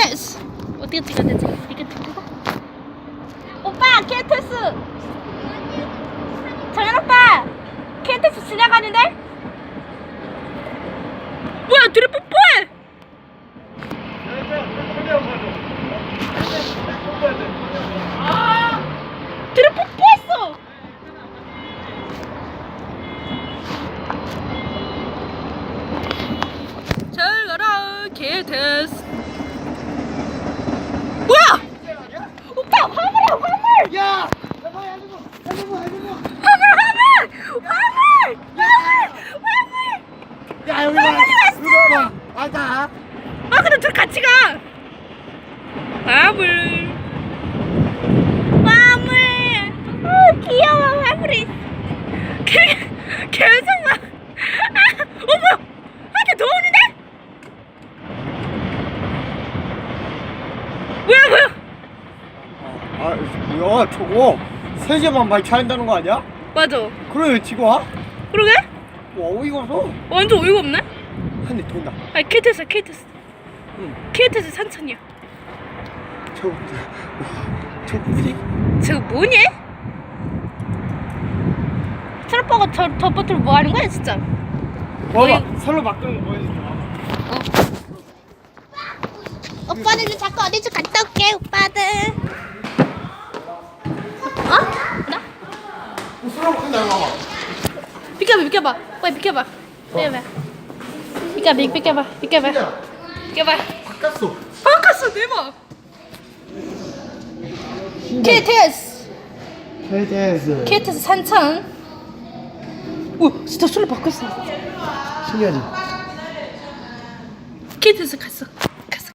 KTS 어떻게 찍어야 되지? 이렇게 찍고? 오빠 KTS 정현 오빠 KTS 지나가는데? 뭐야 둘이 뽀뽀해! 둘이 뽀뽀했어 오빠 화물이야 화물 야! 잠깐만, 해주고, 해주고, 해주고. 화물 화물 화물 화물 봐. 맞아. 아 근데 둘 같이 가 화물 화물 어 귀여워 화물이 개 개성아 아 어머 한테 더 오는데 뭐야 뭐야 아, 뭐야, 저거. 세 개만 많이 차인다는 거 아니야? 맞아 그래, 왜 지금 와? 그러게 와, 어이가 없어. 완전 어이가 없네 한대 돈다. 아니 KTS KTS 응. KTS 산천이야 저거, 저거 뭐지? 저거 뭐니? 트로퍼가 저, 저 버튼을 뭐 하는 거야 진짜 봐봐, 설로 바꾸는 거 보여줄게. 오빠들은 자꾸 어디 좀 갔다 올게 오빠들 어? 나? 설로 바꾼다, 이거 봐봐. 비켜봐 비켜봐. 빨리 비켜봐. 비켜봐 비켜봐 비켜봐 비켜봐. 비켜봐. 바꿨어. 바꿨어 대박. KTS KTS. KTS 산천 오 진짜 술로 바꿨어. 신기하지? KTS 갔어